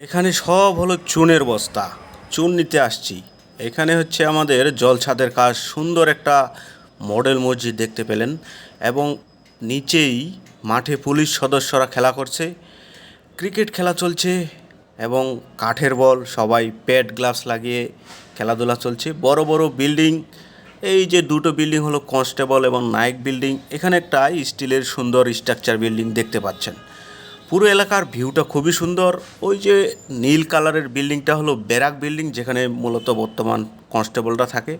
এখানে সব হলো চুনের বস্তা। চুন নিতে আসছি। এখানে হচ্ছে আমাদের জলছাদের কাজ। সুন্দর একটা মডেল মসজিদ দেখতে পেলেন এবং নিচেই মাঠে পুলিশ সদস্যরা খেলা করছে। ক্রিকেট খেলা চলছে এবং কাঠের বল, সবাই প্যাড গ্লাভস লাগিয়ে খেলাধুলা চলছে। বড় বড় বিল্ডিং। এই যে দুটো বিল্ডিং হলো কনস্টেবল এবং নায়ক বিল্ডিং। এখানে একটা স্টিলের সুন্দর স্ট্রাকচার বিল্ডিং দেখতে পাচ্ছেন। পুরো এলাকার ভিউটা খুবই সুন্দর। ওই যে নীল কালারের বিল্ডিংটা হলো ব্যারাক বিল্ডিং, যেখানে মূলত বর্তমান কনস্টেবলরা থাকে।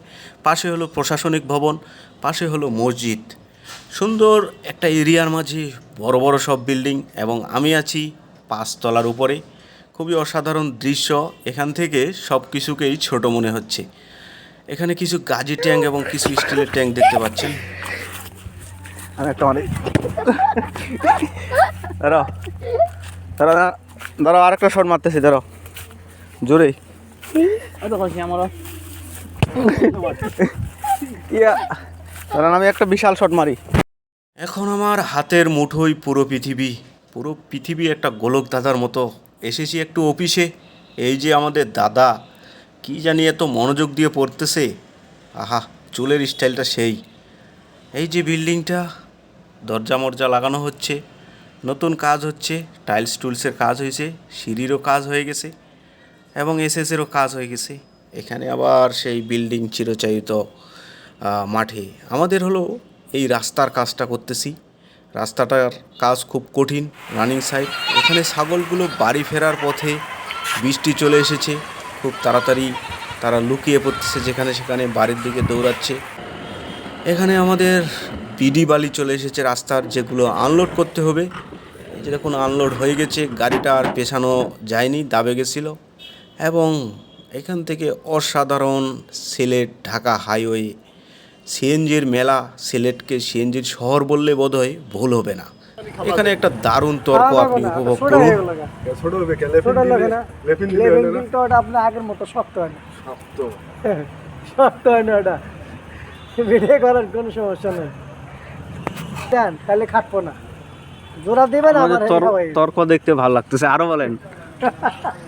পাশে হলো প্রশাসনিক ভবন, পাশে হলো মসজিদ। সুন্দর একটা এরিয়ার মাঝে বড় বড় সব বিল্ডিং এবং আমি আছি পাঁচতলার উপরে। খুবই অসাধারণ দৃশ্য। এখান থেকে সব কিছুকেই ছোট মনে হচ্ছে। এখানে কিছু গাজি ট্যাঙ্ক এবং কিছু স্টিলের ট্যাঙ্ক দেখতে পাচ্ছেন। দাঁড়া দাঁড়াও আরেকটা শট মারতেছি দাঁড়াও। জোরে। ইয়া দাঁড়ান আমি একটা বিশাল শট মারি। এখন আমার হাতের মুঠোই পুরো পৃথিবী। পুরো পৃথিবী একটা গোলক দাদার মতো। এসেছি একটু অফিসে। এই যে আমাদের দাদা কি জানি এত মনোযোগ দিয়ে পড়তেছে। আহা চুলের স্টাইলটা সেই। এই যে বিল্ডিংটা দরজা মরজা লাগানো হচ্ছে। নতুন কাজ হচ্ছে টাইলস টুলসের কাজ হয়েছে সিঁড়িরও কাজ হয়ে গেছে এবং এসএসেরও কাজ হয়ে গেছে। এখানে আবার সেই বিল্ডিং চিরচারিত আহ, মাঠে। আমাদের হলো এই রাস্তার কাজটা করতেছি। রাস্তাটার কাজ খুব কঠিন রানিং সাইড এখানে ছাগলগুলো বাড়ি ফেরার পথে বৃষ্টি চলে এসেছে। খুব তাড়াতাড়ি তারা লুকিয়ে পড়তেছে যেখানে সেখানে বাড়ির দিকে দৌড়াচ্ছে। এখানে আমাদের পিডি বালি চলে এসেছে রাস্তার যেগুলো আনলোড করতে হবে। যে দেখুন আনলোড হয়ে গেছে গাড়িটা আর পেছানো যায়নি দাবে গেছিল। এবং এখান থেকে অসাধারণ সিলেট ঢাকা হাইওয়ে সিএনজির মেলা সিলেটকে সিএনজির শহর বললে বোধহয় ভুল হবে না। এখানে একটা দারুণ তর্ক আপনি উপভোগ করুন। আপনার আগের মতো শক্ত হয় না। শক্ত। শক্ত হয় না ওটা। ভিডিও করার কোনো সমস্যা নেই। দেন তাহলে খাটবো না। জোড়া দেবেন আমাদের আমার তর্ক দেখতে ভালো লাগতেছে। আরও বলেন।